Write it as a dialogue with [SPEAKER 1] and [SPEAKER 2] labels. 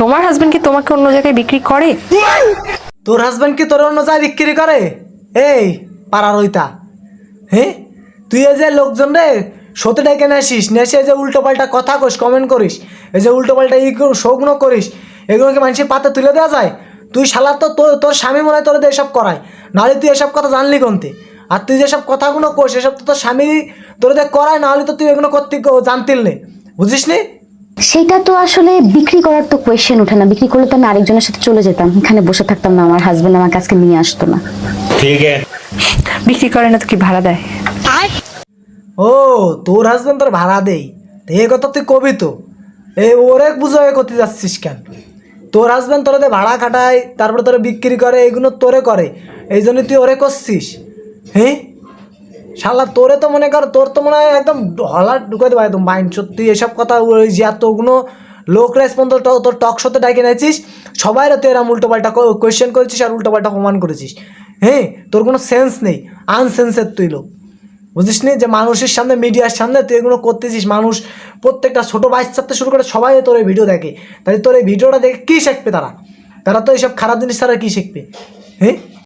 [SPEAKER 1] তোমার হাজবেন্ড কি তোমাকে অন্য জায়গায় বিক্রি করে?
[SPEAKER 2] তোর হাজব্যান্ড কি তোর অন্য জায়গায় বিক্রি করে? এই, পাড়ার ওইটা হ্যাঁ তুই এই যে লোকজন রে, সতে ডেকে আসিস এই যে উল্টো পাল্টা কথা করিস কমেন্ট করিস, এই যে উল্টো পাল্টা ই শোকনো করিস এগুলোকে মানুষের পাতে তুলে দেওয়া যায়? তুই শালা তো তোর তোর স্বামী মনে হয় তোর এসব করায়। নাহলে তুই এসব কথা জানলি কোনতে? আর তুই যেসব কথাগুলো কোস এসব তো তোর স্বামী তোর দিয়ে করায়, নাহলে তো তুই এগুলো করতে জানতিল নে। বুঝিস নি
[SPEAKER 3] সেটা তো আসলে বিক্রি করার তো কোয়েশ্চেন ওঠে না। বিক্রি করলে তো আমি আরেকজনের সাথে চলে যেতাম। এখানে বসে থাকতাম না। আমার হাজবেন্ড আমাকে কাছে নিয়ে আসতো না।
[SPEAKER 4] ঠিক আছে।
[SPEAKER 1] বিক্রি করে না তো কি ভাড়া দেয়?
[SPEAKER 2] ও তোর হাজবেন্ড তোর ভাড়া দেই। তে এ কথা তুই কবি তো। এই ওরে এক বুঝায় করতে যাচ্ছিস কেন? তোর হাজবেন্ড তোরে ভাড়া খাটায় তারপরে তোর বিক্রি করে এগুলো তোরে করে। এই জন্য তুই ওরে করছিস। হ্যাঁ? শালা, তোরে তো মনে কর, তোর তো মনে হয় একদম হলা ঢুকে দেবো একদম মাইন্ড সত্যি এসব কথা ওই যে এতগুলো লোক রেসপন্স তোর টক শোতে ডাকে নিয়েছিস সবাই তুই এরম উল্টো পাল্টা কোয়েশ্চেন করেছিস আর উল্টো পাল্টা প্রমাণ করেছিস। হ্যাঁ তোর কোনো সেন্স নেই আনসেন্সের তুই লোক। বুঝিস নি? যে মানুষের সামনে মিডিয়ার সামনে তুই এগুলো করতেছিস, মানুষ প্রত্যেকটা ছোটো বাচ্চার থেকে শুরু করে সবাই তোর এই ভিডিও দেখে। তাহলে তোর এই ভিডিওটা দেখে কী শিখবে তারা? তারা তো এইসব খারাপ জিনিস তারা কী শিখবে? হ্যাঁ?